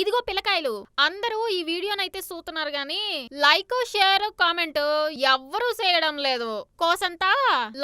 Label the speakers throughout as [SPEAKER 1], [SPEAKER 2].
[SPEAKER 1] ఇదిగో పిల్లకాయలు అందరూ ఈ వీడియోనైతే చూస్తున్నారు గాని లైక్ షేర్ కామెంట్ ఎవ్వరూ చేయడం లేదు. కోసంతా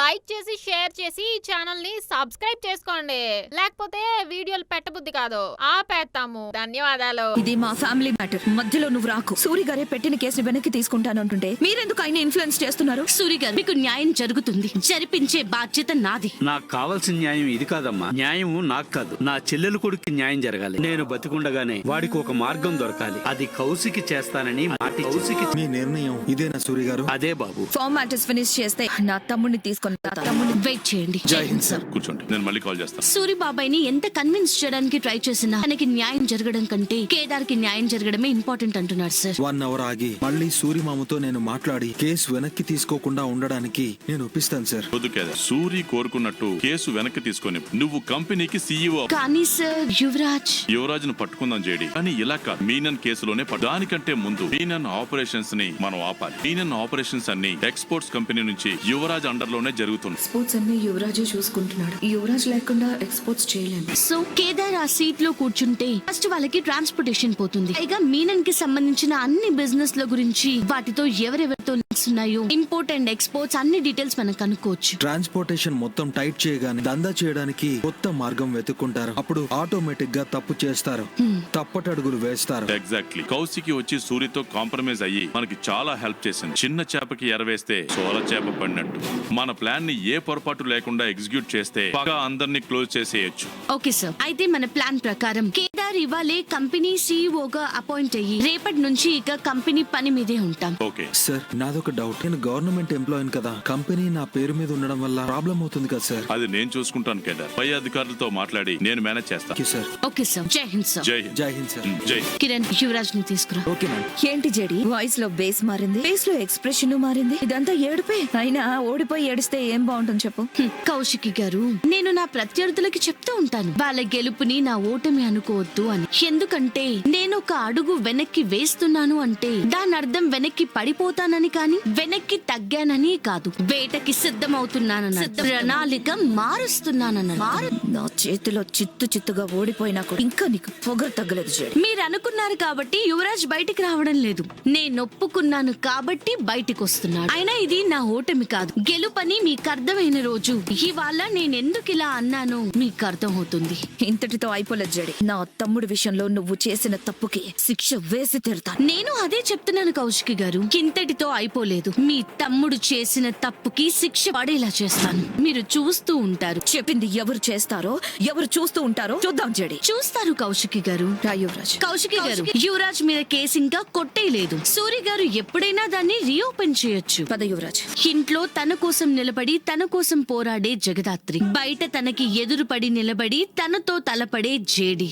[SPEAKER 1] లైక్ చేసి షేర్ చేసి ఈ ఛానల్ని సబ్స్క్రైబ్ చేసుకోండి. లేకపోతే వీడియోలు పెట్టబుద్ధి కాదు. ఆపేస్తాము ధన్యవాదాలు.
[SPEAKER 2] ఇది మా ఫ్యామిలీ మ్యాటర్. మధ్యలో నువ్వు రాకు. సూరి గారే పెట్టిన కేసుని వెనక్కి తీసుకుంటానంటుంటే మీరెందుకు ఆయన ఇన్ఫ్లుయెన్స్ చేస్తున్నారు?
[SPEAKER 3] సూరి గారు మీకు న్యాయం జరుగుతుంది. జరిపించే బాధ్యత నాది.
[SPEAKER 4] నాకు కావాల్సిన న్యాయం ఇది కాదమ్మా. న్యాయం నాకు కాదు. నా చెల్లెలు కొడుకు న్యాయం జరగాలి. నేను బతికుండగానే వాడికి ఒక మార్గం దొరకాలి. అది కౌశికి చేస్తానని మాటి కౌశికి
[SPEAKER 5] మీ నిర్ణయం ఇదేనా సూరి గారు
[SPEAKER 4] అదే బాబు.
[SPEAKER 2] ఫార్మాలిటీస్ ఫినిష్ చేస్తే నా తమ్ముడిని తీసుకొని. తమ్ముడిని
[SPEAKER 3] వెయిట్ చేయండి.
[SPEAKER 5] జై హింద్ సార్.
[SPEAKER 6] కూర్చోండి నేను మళ్ళీ కాల్ చేస్తాను.
[SPEAKER 3] సూరి బాబాయ్ని ఎంత కన్విన్స్ చేయడానికి ట్రై చేసినా తనకి న్యాయం జరగడం కంటే కేదార్కి న్యాయం జరగడమే ఇంపార్టెంట్ అంటున్నారు సార్.
[SPEAKER 5] వన్ అవర్ ఆగి మళ్ళీ సూరిమామతో నేను మాట్లాడి కేసు వెనక్కి తీసుకోకుండా ఉండడానికి నేను ఒప్పిస్తాను సార్.
[SPEAKER 6] వద్దు కేదార్ సూరి కోరుకున్నట్టు కేసు వెనక్కి తీసుకొని నువ్వు కంపెనీకి సీఈఓ
[SPEAKER 3] కానీ సార్ యువరాజ్.
[SPEAKER 6] యువరాజును పట్టుకుందాం జేడి. కానీ ఇలా కాదు. మీనన్ కేసులోనే. దానికంటే ముందు మీనన్ ఆపరేషన్స్ని మనం ఆపాలి. మీనన్ ఆపరేషన్స్ అన్ని ఎక్స్పోర్ట్స్ కంపెనీ నుంచి యువరాజ్ అండర్లోనే జరుగుతుంది
[SPEAKER 2] ఎక్స్పోర్ట్స్ అన్ని యువరాజే చూసుకుంటున్నాడు. ఈ యువరాజ్ లేకుండా ఎక్స్పోర్ట్స్ చేయలేము.
[SPEAKER 3] సో కేదార్ ఆ సీట్లో కూర్చుంటే ఫస్ట్ వాళ్ళకి ట్రాన్స్పోర్టేషన్ పోతుంది. పైగా మీనన్కి సంబంధించిన అన్ని బిజినెస్ ల గురించి వాటితో ఎవరెవరితో లింక్స్ ఉన్నాయో ఇంపోర్ట్ అండ్ ఎక్స్పోర్ట్స్ అన్ని డీటెయిల్స్ మనం కనుక్కోవచ్చు.
[SPEAKER 5] ట్రాన్స్పోర్టేషన్ మొత్తం టైట్ చేయగానే దందా చేయడానికి కొత్త మార్గం వెతుక్కుంటారు. అప్పుడు ఆటోమేటిక్గా తప్పు చేస్తారు. తప్పటడుగులు వేస్తారు.
[SPEAKER 6] ఎగ్జాక్ట్లీ కౌశికి వచ్చి సూరితో కాంప్రమైజ్ అయ్యి మనకి చాలా హెల్ప్ చేసింది. చిన్న చేపకి ఎరవేస్తే సోల చేప పడినట్టు. మన ప్లాన్ని ఏ పొరపాటు లేకుండా ఎగ్జిక్యూట్ చేస్తే పగా అందరినీ క్లోజ్ చేసేయచ్చు.
[SPEAKER 3] ఓకే సార్ అయితే మన ప్లాన్ ప్రకారం కేదార్ ఇవాళే కంపెనీ సీఈఓ గా అపాయింట్ అయ్యి రేపటి నుంచి ఇక కంపెనీ పని మీదే ఉంటాం.
[SPEAKER 6] ఓకే.
[SPEAKER 5] సార్ నాదొక డౌట్. నేను గవర్నమెంట్ ఎంప్లాయీ కదా. కంపెనీ నా పేరు మీద ఉండడం వల్ల ప్రాబ్లం అవుతుంది కదా సార్?
[SPEAKER 6] అది నేను చూసుకుంటాను కేదార్. పై అధికారులతో మాట్లాడి నేను మేనేజ్ చేస్తాను
[SPEAKER 5] ఓకే సార్.
[SPEAKER 3] Okay sir. జై హింద్ సార్.
[SPEAKER 6] జై హింద్.
[SPEAKER 5] జై హింద్ సార్.
[SPEAKER 6] జై
[SPEAKER 3] కిరణ్ యువరాజ్ని తీసుకురా.
[SPEAKER 5] Okay ma'am.
[SPEAKER 2] ఏంటి జడి? వాయిస్లో బేస్ మారింది ఫేస్లో ఎక్స్ప్రెషన్ మారింది. ఇదంతా ఏడుపే. అయినా ఓడిపోయి ఏడిస్తే ఏం బాగుంటుంది చెప్పు.
[SPEAKER 3] కౌశికి గారు నేను నా ప్రత్యర్థులకి చెప్తూ ఉంటాను. వాళ్ళ గెలుపుని నా ఓటమి అనుకోవద్దు. అని. ఎందుకంటే నేను ఒక అడుగు వెనక్కి వేస్తున్నాను అంటే దాని అర్థం వెనక్కి పడిపోతానని కాని వెనక్కి తగ్గానని కాదు. వేటకి సిద్ధమవుతున్నానన్న ప్రణాళిక మారుస్తున్నానన్న మారు
[SPEAKER 2] నా చేతిలో చిత్తు చిత్తుగా ఓడిపోయినా కూడా ఇంకా నీకు పొగరు తగ్గలేదు
[SPEAKER 3] మీరు అనుకున్నారు కాబట్టి యువరాజ్ బయటికి రావడం లేదు. నేను ఒప్పుకున్నాను కాబట్టి బయటికి వస్తున్నాడు అయినా ఇది నా ఓటమి కాదు. గెలుపని మీకు అర్థమైన రోజు. ఇవాళ నేను ఎందుకు ఇలా అన్నానో మీకు అర్థం అవుతుంది.
[SPEAKER 2] ఇంతటితో అయిపోలేదు జడి. నా తమ్ముడి విషయంలో నువ్వు చేసిన తప్పుకి శిక్ష వేసి తీరుతాను
[SPEAKER 3] నేను అదే చెప్తున్నాను కౌశికి గారు. ఇంతటితో అయిపోలేదు. మీ తమ్ముడు చేసిన తప్పుకి శిక్ష పడేలా చేస్తాను. మీరు చూస్తూ ఉంటారు.
[SPEAKER 2] చెప్పింది ఎవరు చేస్తారో ఎవరు చూస్తూ ఉంటారో చూద్దాం జడి.
[SPEAKER 3] చూస్తారు కౌశికి గారు.
[SPEAKER 2] యువరాజ్.
[SPEAKER 3] కౌశికి గారు యువరాజ్ మీద కేసు ఇంకా కొట్టేయలేదు సూరి గారు ఎప్పుడైనా దాన్ని రీఓపెన్ చేయొచ్చు.
[SPEAKER 2] పద యువరాజ్.
[SPEAKER 3] ఇంట్లో తన కోసం నిలబడి తన కోసం పోరాడే జగదాత్రి. బయట తనకి ఎదురుపడి నిలబడి తనతో తలపడే జేడి?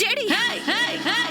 [SPEAKER 3] hey.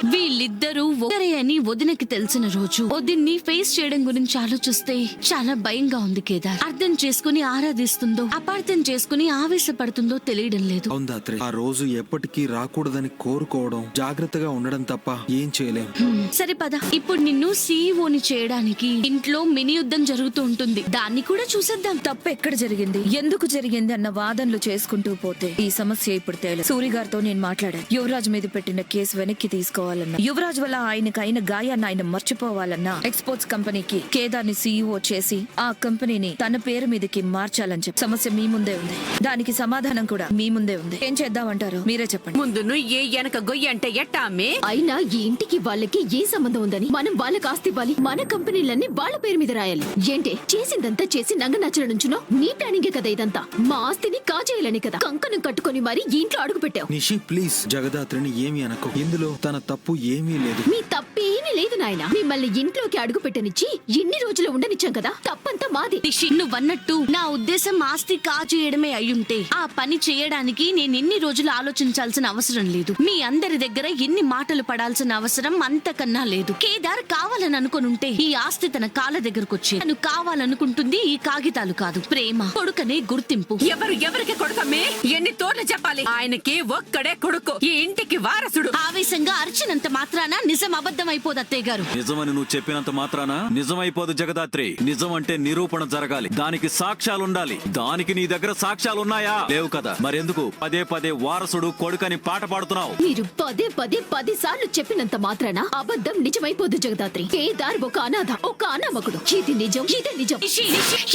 [SPEAKER 3] వీళ్ళిద్దరూ ఒకరే అని వదినకి తెలిసిన రోజు వదిన్ని ఫేస్ చేయడం గురించి ఆలోచిస్తే చాలా భయంగా ఉంది కేదార్. అర్థం చేసుకుని ఆరాధిస్తుందో అపార్థం చేసుకుని ఆవేశపడుతుందో తెలియడం లేదు.
[SPEAKER 5] అవును దాత్రి ఆ రోజు ఎప్పటికీ రాకూడదని కోరుకోవడం జాగ్రత్తగా ఉండడం తప్ప ఏం చేయలేం.
[SPEAKER 3] హ్మ్, సరే పద. ఇప్పుడు నిన్ను సీఈఓని చేయడానికి ఇంట్లో మినీ యుద్ధం జరుగుతూ ఉంటుంది. దాన్ని కూడా చూసేద్దాం.
[SPEAKER 2] తప్పు ఎక్కడ జరిగింది? ఎందుకు జరిగింది అన్న వాదనలు చేసుకుంటూ పోతే ఈ సమస్య ఇప్పుడు తేలేదు. సూరి గారితో నేను మాట్లాడాను. యువరాజ్ మీద పెట్టిన కేసు వెనక్కి తీసుకోవాలన్నా. యువరాజ్ వల్ల ఆయనకు అయిన గాయాన్ని ఆయన మర్చిపోవాలన్నా. ఎక్స్పోర్ట్స్ కంపెనీకి కేదార్ని సీఈఓ చేసి ఆ కంపెనీని తన పేరు మీదకి మార్చాలని చెప్పి. సమస్య మీ ముందే ఉంది. దానికి సమాధానం కూడా మీ ముందే ఉంది. ఏం చేద్దామంటారు? మీరే చెప్పండి.
[SPEAKER 7] ముందు నుయ్యే వెనక గొయ్యి అంటే ఎట్టా అమ్మే
[SPEAKER 8] అయినా ఈ ఇంటికి వాళ్ళకి ఏ సంబంధం ఉందని మనం వాళ్ళకి ఆస్తి ఇవ్వాలి. మన కంపెనీలన్నీ వాళ్ళ పేరు మీద రాయాలి. ఏంటే? చేసిందంతా చేసి నంగ నచ్చల నుంచునో? నీ ప్లానింగే కదా ఇదంతా. మా ఆస్తిని కాజేయాలని కదా. కంకణం కట్టుకొని మరి ఈ ఇంట్లో అడుగు పెట్టావు.
[SPEAKER 5] నిషి ప్లీజ్. జగదాత్రిని ఏమీ అనకు. ఇందులో తన తప్పు ఏమీ లేదు.
[SPEAKER 8] మీ తప్పేమీ లేదు నాయన. మిమ్మల్ని ఇంట్లోకి అడుగు పెట్టనిచ్చి ఇన్ని రోజులు ఉండనిచ్చాం కదా తప్పంతా మాది.
[SPEAKER 3] రిషి నువ్వన్నట్టు నా ఉద్దేశం ఆస్తి కాజేయడమే అయ్యుంటే ఆ పని చేయడానికి నేను ఎన్ని రోజులు ఆలోచించాల్సిన అవసరం లేదు. మీ అందరి దగ్గర ఎన్ని మాటలు పడాల్సిన అవసరం అంతకన్నా లేదు. కేదార్ కావాలని అనుకునుంటే ఈ ఆస్తి తన కాళ్ళ దగ్గరకు వచ్చి తను కావాలనుకుంటుంది ఈ కాగితాలు కాదు. ప్రేమ కొడుకనే గుర్తింపు.
[SPEAKER 7] ఎవరు ఎవరికి కొడుకమ్మే? ఎన్ని తోర్లు చెప్పాలి? ఆయనకి ఒక్కడే కొడుకు. ఈ ఇంటికి వారసుడు.
[SPEAKER 3] ఆవేశంగా అరిచినంత మాత్రాన? నిజం అబద్ధం అయిపోదు అత్తయ్య గారు.
[SPEAKER 9] నిజమని నువ్వు చెప్పినంత మాత్రాన? నిజమైపోదు జగదాత్రి. నిజం అంటే నిరూపణ జరగాలి. దానికి సాక్ష్యాలుండాలి. దానికి నీ దగ్గర సాక్ష్యాలున్నాయా? లేవు కదా. మరెందుకు? పదే పదే వారసుడు కొడుకని పాట పాడుతున్నావు.
[SPEAKER 8] మీరు పదే పదే పది సార్లు చెప్పినంత మాత్రాన? అబద్ధం నిజమైపోదు జగదాత్రి. కేదార్ ఒక అనాథ ఒక అనామకుడు. ఇది నిజం ఇది నిజం.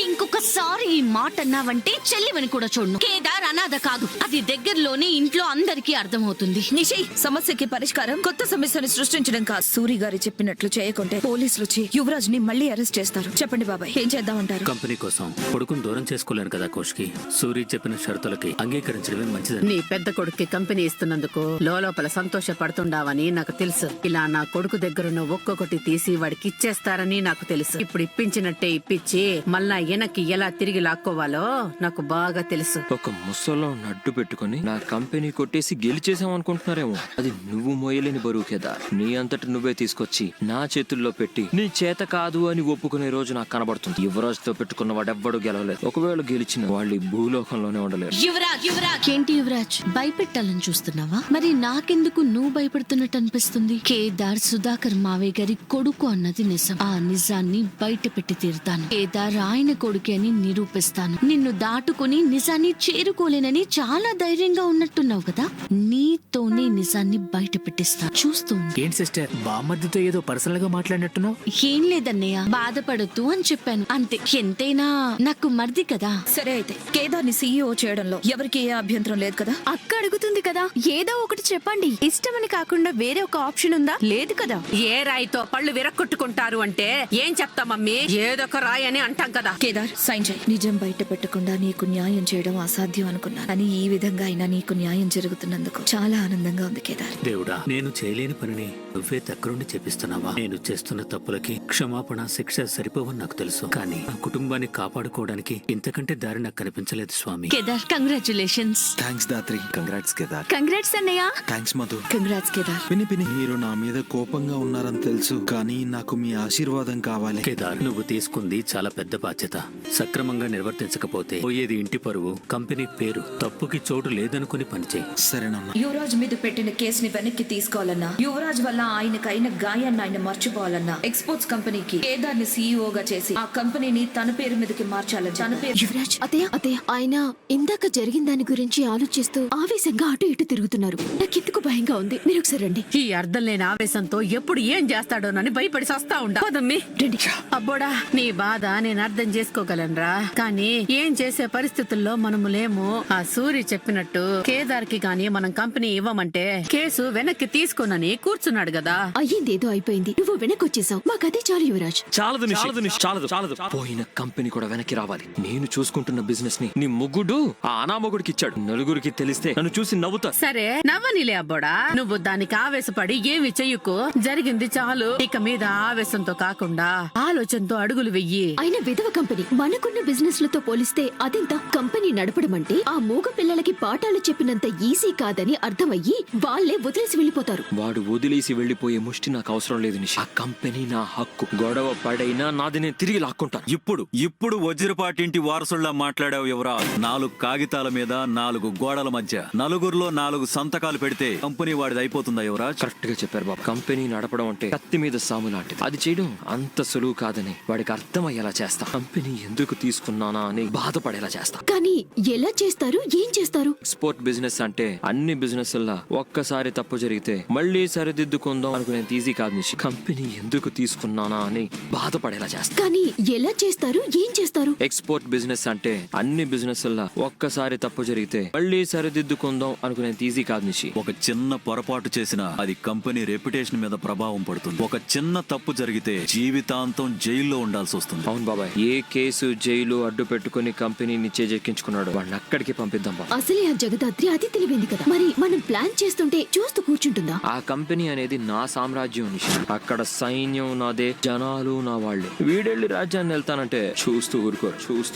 [SPEAKER 3] ఇంకొకసారి ఈ మాట అన్నావంటే చెల్లివని కూడా చూడను. కేదార్ అనాథ కాదు. అది దగ్గరలోనే ఇంట్లో అందరికీ అర్థమవుతుంది.
[SPEAKER 2] నిషి సమస్యకి పరిష్కారం కొత్త సమస్యను సృష్టించడం కాదు. సూరి గారు చెప్పినట్లు చేయకుంటే పోలీసులు వచ్చి యువరాజ్ని మళ్ళీ అరెస్ట్ చేస్తారు. చెప్పండి బాబాయ్ ఏం చేద్దామంటారు?
[SPEAKER 4] కంపెనీ కోసం కొడుకును దూరం చేసుకోలేను కదా కోష్కి. సూరి చెప్పిన షరతులకి అంగీకరించడమే మంచిదని.
[SPEAKER 7] నీ పెద్ద కొడుక్కి కంపెనీ ఇస్తున్నందుకు లోపల సంతోషపడుతుండావని నాకు తెలుసు. ఇలా నా కొడుకు దగ్గరున్న ఒక్కొక్కటి తీసి వాడికి ఇచ్చేస్తారని నాకు తెలుసు. ఇప్పుడు ఇప్పించినట్టే ఇప్పించి మళ్ళా వెనక్కి ఎలా తిరిగి లాక్కోవాలో నాకు బాగా తెలుసు.
[SPEAKER 10] ఒక ముసలో నడ్డు పెట్టుకొని నా కంపెనీ కొట్టేసి గెలిచేసాం అనుకుంటున్నారేమో అది నువ్వు మోయలేని బరువు కదా నీ అంతట నువ్వే తీసుకొచ్చి నా చేతుల్లో పెట్టి నీ చేత కాదు అని ఒప్పుకునే రోజు నాకు కనబడుతుంది. యువరాజ్తో పెట్టుకున్న వాడెవ్వడు గెలవలేదు. ఒకవేళ గెలిచిన వాళ్ళు ఈ భూలోకంలోనే ఉండలేరు.
[SPEAKER 3] యువరాజ్ యువరాజ్. ఏంటి యువరాజ్ భయపెట్టాలని చూస్తున్నావా? మరి నాకెందుకు నువ్వు భయపడుతున్నట్టు అనిపిస్తుంది? కేదార్ సుధాకర్ మావయ్య గారి కొడుకు అన్నది నిజం. ఆ నిజాన్ని బయట పెట్టి తీరుతాను. కేదార్ ఆయన కొడుకే అని నిరూపిస్తాను. నిన్ను దాటుకుని నిజాన్ని చేరుకోలేనని చాలా ధైర్యంగా ఉన్నట్టున్నావు కదా? నీతోనే నిజాన్ని బయట పెట్టిస్తాను చూస్తూ. ఉండు.
[SPEAKER 11] ఏంటి సిస్టర్ బామ్మద్దితో ఏదో పర్సనల్గా మాట్లాడినట్టున్నావు?
[SPEAKER 3] ఏం లేదన్నయ్య బాధపడద్దు అని చెప్పాను. అంతే. ఎంతైనా నాకు మర్ది కదా.
[SPEAKER 2] సరే అయితే కేదార్ని సీఈఓ చేయడంలో ఎవరికి ఏ అభ్యంతరం లేదు కదా?
[SPEAKER 7] అక్క అడుగుతుంది కదా. ఏదో ఒకటి చెప్పండి. ఇష్టమని కాకుండా వేరే ఒక ఆప్షన్ ఉందా? లేదు కదా. ఏ రాయితో పళ్ళు విరక్కొట్టుకుంటారు అంటే ఏం చెప్తా మమ్మీ? ఏదొక రాయి అని అంటాం కదా.
[SPEAKER 2] కేదార్ సైన్ చేయి. నిజం బయట పెట్టకుండా నీకు న్యాయం చేయడం అసాధ్యం అనుకున్నాను. కానీ ఈ విధంగా అయినా నీకు న్యాయం జరుగుతున్నందుకు చాలా ఆనందంగా ఉంది కేదార్.
[SPEAKER 4] దేవుడా నేను చేయలేని పనిని నువ్వే దగ్గరుండి చేపిస్తున్నావా? నేను చేస్తున్న తప్పులకి క్షమాపణ శిక్ష సరిపోవని నాకు తెలుసు. కానీ నా కుటుంబాన్ని కాపాడుకోవడానికి ఇంతకంటే దారి నాకు కనిపించలేదు స్వామి.
[SPEAKER 3] Kedar congratulations
[SPEAKER 5] thanks Dhatri
[SPEAKER 9] congrats Kedar
[SPEAKER 3] congrats అన్నయ్య.
[SPEAKER 5] థ్యాంక్స్ మధు
[SPEAKER 2] కంగ్రాట్స్ కేదార్
[SPEAKER 5] పిని పిని మీరు నా మీద కోపంగా ఉన్నారని తెలుసు కానీ నాకు మీ ఆశీర్వాదం కావాలి.
[SPEAKER 4] కేదార్ నువ్వు తీసుకుంది చాలా పెద్ద బాధ్యత. సక్రమంగా నిర్వర్తించకపోతే పోయేది ఇంటి పరువు కంపెనీ పేరు తప్పుకి చోటు లేదనుకుని పనిచేయి.
[SPEAKER 5] సరేనన్నా.
[SPEAKER 2] యువరాజ్ మీద పెట్టిన కేసుని వెనక్కి తీసుకోవాలన్నా యువరాజ్ వల్ల ఆయనకైన గాయాన్ని ఆయన మర్చిపోవాలన్నా ఎక్స్పోర్ట్స్ కంపెనీకి కేదార్ని సీఈఓగా చేసి ఆ కంపెనీని తన పేరు మీదకి మార్చాలని తన పేరు
[SPEAKER 8] యువరాజ్ అతయ్య అతయ్య ఆయన ఇందాక జరిగిన దాని గురించి ఆలోచిస్తూ ఆవేశంగా అటు ఇటు తిరుగుతున్నారు. నాకెందుకు భయంగా ఉంది? మీరు ఒకసారి రండి.
[SPEAKER 7] ఈ అర్థం లేని ఆవేశంతో ఎప్పుడు ఏం చేస్తాడోనని భయపడి సస్తా ఉండా. పదమ్మి
[SPEAKER 8] రండి.
[SPEAKER 7] అబ్బోడా నీ బాధ నేను అర్థం చేసుకోగలనురా. కానీ ఏం చేసే పరిస్థితుల్లో మనము లేము? ఆ సూరి చెప్పినట్టు కేదార్కి గాని మనం కంపెనీ ఇవ్వమంటే కేసు వెనక్కి తీసుకోనని కూర్చున్నాడు కదా.
[SPEAKER 8] అయ్యింది ఏదో అయిపోయింది. నువ్వు వెనక్కి వచ్చేసావు మాకదే చాలు యువరాజ్.
[SPEAKER 10] చాలదు నిషి. చాలదు చాలదు. పోయిన కంపెనీ కూడా వెనక్కి రావాలి. నేను చూసుకుంటున్న బిజినెస్ని నీ ముగ్గుడు ఆ అనామగుడికి ఇచ్చాడు. నలుగురికి తెలిస్తే నన్ను చూసి నవ్వుతారు
[SPEAKER 7] సరే నవ్వనిలే అబ్బోడా. నువ్వు దానికి ఆవేశపడి ఏమి చెయ్యకు. జరిగింది చాలు. ఇక మీద ఆవేశంతో కాకుండా ఆలోచనతో అడుగులు వెయ్యి.
[SPEAKER 8] అయిన విధవ కంపెనీ మనకున్న బిజినెస్లతో పోలిస్తే అదెంత కంపెనీ నడపడం అంటే ఆ మూగ పిల్లలకి పాఠాలు చెప్పినంత ఈజీ కాదని అర్థమయ్యి వాళ్ళే వదిలేసి వెళ్ళిపోతారు.
[SPEAKER 10] వాడు వదిలేసి వెళ్ళిపోయే ముష్టి నాకు అవసరం లేదు నిషి. ఆ కంపెనీ నా హక్కు. గొడవ పడైనా నాది నేను తిరిగి లాక్కుంటాను.
[SPEAKER 9] ఇప్పుడు ఇప్పుడు వజ్రపాటింటి వారసుల్లా మాట్లాడావు ఎవరా నాలుగు కాగితాల మీద నాలుగు గోడల మధ్య. నలుగురిలో నాలుగు సంతకాలు పెడితే కంపెనీ వాడిది అయిపోతుందా యువరాజ్
[SPEAKER 10] కరెక్ట్గా చెప్పారు బాబు. కంపెనీ నడపడం అంటే కత్తి మీద సాము లాంటిది. అది చేయడం అంత సులువు కాదని వాడికి అర్థమయ్యేలా చేస్తా. కంపెనీ ఎందుకు తీసుకున్నానా అని బాధపడేలా చేస్తా.
[SPEAKER 8] కానీ ఎలా చేస్తారు? ఏం చేస్తారు?
[SPEAKER 10] స్పోర్ట్ బిజినెస్ అంటే అన్ని బిజినెస్ ఒక్కసారి తప్పు జరిగితే మళ్ళీ సరిదిద్దుకుందాం అనుకునేది ఈజీ కాదు నిషి. కంపెనీ ఎందుకు తీసుకున్నానా అని బాధపడేలా చేస్తా.
[SPEAKER 8] కానీ ఎలా చేస్తారు? ఏం చేస్తారు?
[SPEAKER 10] ఎక్స్పోర్ట్ బిజినెస్ అంటే అన్ని బిజినెస్ ఒక్కసారి తప్పు జరిగితే మళ్ళీ సరిదిద్దుకుందాం అనుకునేది ఈజీ కాదు నిషి.
[SPEAKER 9] ఒక చిన్న పొరపాటు చేసినా అది కంపెనీ రెప్యుటేషన్ మీద ప్రభావం పడుతుంది. ఒక చిన్న తప్పు జరిగితే జీవితాంతం జైల్లో ఉండాల్సి వస్తుంది.
[SPEAKER 10] అవును బాబాయ్ ఏ కేసు జైలు అడ్డు పెట్టుకుని కంపెనీని చేజెక్కించుకున్నాడు వాడిని అక్కడికి పంపిద్దాం
[SPEAKER 8] అసలే ఆ జగదాత్రి అది తెలివింది కదా. మరి మనం ప్లాన్ చేస్తుంటే చూస్తూ ఉంటుందా?
[SPEAKER 10] ఆ కంపెనీ అనేది నా సామ్రాజ్యం నిషి. అక్కడ సైన్యం నాదే జనాలు నా వాళ్ళే. వీడెళ్ళి రాజ్యాన్ని వెళ్తానంటే చూస్తూ ఊరుకోరు చూస్తూ